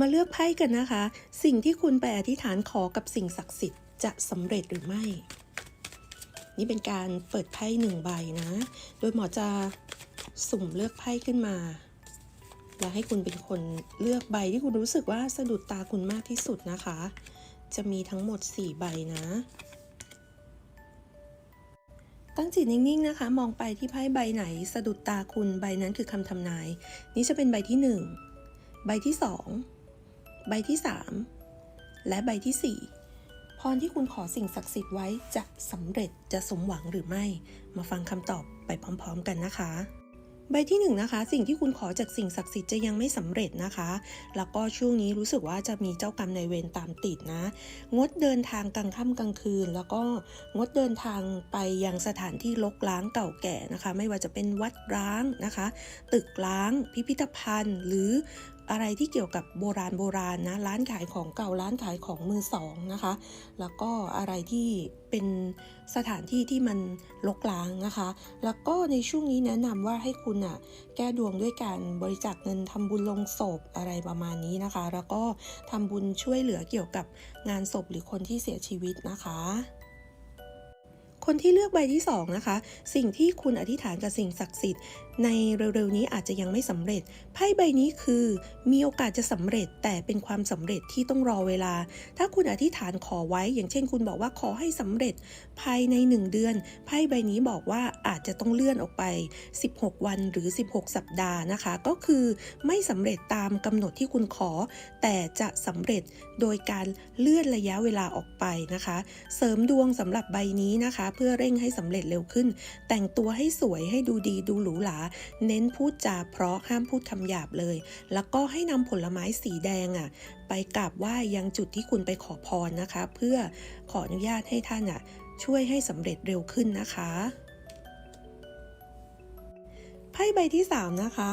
มาเลือกไพ่กันนะคะ สิ่งที่คุณไปอธิษฐานขอกับสิ่งศักดิ์สิทธิ์จะสำเร็จหรือไม่ นี่เป็นการเปิดไพ่หนึ่งใบนะ โดยหมอจะสุ่มเลือกไพ่ขึ้นมา และให้คุณเป็นคนเลือกใบที่คุณรู้สึกว่าสะดุดตาคุณมากที่สุดนะคะ จะมีทั้งหมด 4 ใบนะ ตั้งจิตนิ่งๆนะคะ มองไปที่ไพ่ใบไหน สะดุดตาคุณใบนั้นคือคำทำนาย นี่จะเป็นใบที่ 1 ใบที่ 2 ใบที่ 3 และใบที่ 4 พรที่คุณขอสิ่งศักดิ์สิทธิ์ไว้จะสำเร็จจะสมหวังหรือไม่ มาฟังคำตอบไปพร้อม ๆ กันนะคะ ใบที่หนึ่งนะคะสิ่งที่คุณขอจากสิ่งศักดิ์สิทธิ์จะยังไม่สำเร็จนะคะ แล้วก็ช่วงนี้รู้สึกว่าจะมีเจ้ากรรมนายเวรตามติดนะ งดเดินทางกลางค่ำกลางคืน แล้วก็งดเดินทางไปยังสถานที่รกร้างเก่าแก่นะคะ ไม่ว่าจะเป็นวัดร้างนะคะ ตึกร้าง พิพิธภัณฑ์ หรือ อะไรที่เกี่ยวกับโบราณโบราณนะร้านขายของเก่าร้านขายของมือสองนะคะ แล้วก็อะไรที่เป็นสถานที่ที่มันรกร้างนะคะ แล้วก็ในช่วงนี้แนะนำว่าให้คุณอะแก้ดวงด้วยการบริจาคเงินทำบุญลงศพอะไรประมาณนี้นะคะ แล้วก็ทำบุญช่วยเหลือเกี่ยวกับงานศพหรือคนที่เสียชีวิตนะคะคนที่เลือกใบที่สองนะคะ สิ่งที่คุณอธิษฐานกับสิ่งศักดิ์สิทธิ์ ในเร็วๆนี้อาจจะยังไม่สำเร็จ ไพ่ใบนี้คือมีโอกาสจะสำเร็จแต่เป็นความสำเร็จที่ต้องรอเวลา ถ้าคุณอธิษฐานขอไว้ อย่างเช่นคุณบอกว่าขอให้สำเร็จ ภายใน 1 เดือน ไพ่ใบนี้บอกว่าอาจจะต้องเลื่อนออกไป 16 วันหรือ 16 สัปดาห์นะคะ ก็คือไม่สำเร็จตามกำหนดที่คุณขอ แต่จะสำเร็จโดยการเลื่อนระยะเวลาออกไปนะคะ เสริมดวงสำหรับใบนี้นะคะ เพื่อเร่งให้สำเร็จเร็วขึ้น แต่งตัวให้สวยให้ดูดีดูหรูหราเน้นพูดจาเพราะห้ามพูดคำหยาบเลย แล้วก็ให้นำผลไม้สีแดงอะไปกราบไหว้ยังจุดที่คุณไปขอพรนะคะ เพื่อขออนุญาตให้ท่านอะช่วยให้สำเร็จเร็วขึ้นนะคะ พ่ใบที่ 3 นะคะ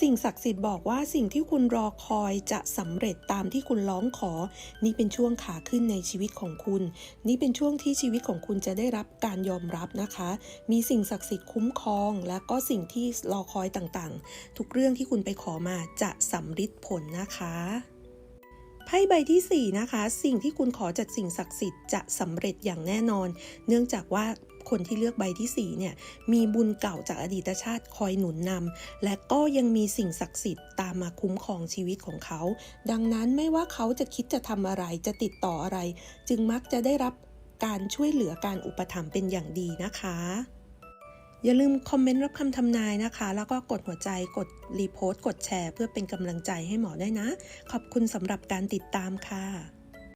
สิ่งศักดิ์สิทธิ์บอกว่าสิ่งที่คุณรอคอยจะสำเร็จตามที่คุณร้องขอ นี่เป็นช่วงขาขึ้นในชีวิตของคุณ นี่เป็นช่วงที่ชีวิตของคุณจะได้รับการยอมรับนะคะ มีสิ่งศักดิ์สิทธิ์คุ้มครอง และก็สิ่งที่รอคอยต่างๆ ทุกเรื่องที่คุณไปขอมาจะสำฤทธิ์ผลนะคะ ไพ่ใบที่ 4 นะคะ สิ่งที่คุณขอจากสิ่งศักดิ์สิทธิ์จะสำเร็จอย่างแน่นอน เนื่องจากว่าคนที่เลือกใบที่4เนี่ยมีบุญเก่าจากอดีตชาติคอยหนุนนำและก็ยังมีสิ่งศักดิ์สิทธิ์ตามมาคุ้มครองชีวิตของเขา ดังนั้นไม่ว่าเขาจะคิดจะทำอะไรจะติดต่ออะไร จึงมักจะได้รับการช่วยเหลือการอุปถัมภ์เป็นอย่างดีนะคะ อย่าลืมคอมเมนต์รับคำทำนายนะคะ แล้วก็กดหัวใจกดรีโพสต์กดแชร์ เพื่อเป็นกำลังใจให้หมอได้นะ ขอบคุณสำหรับการติดตามค่ะ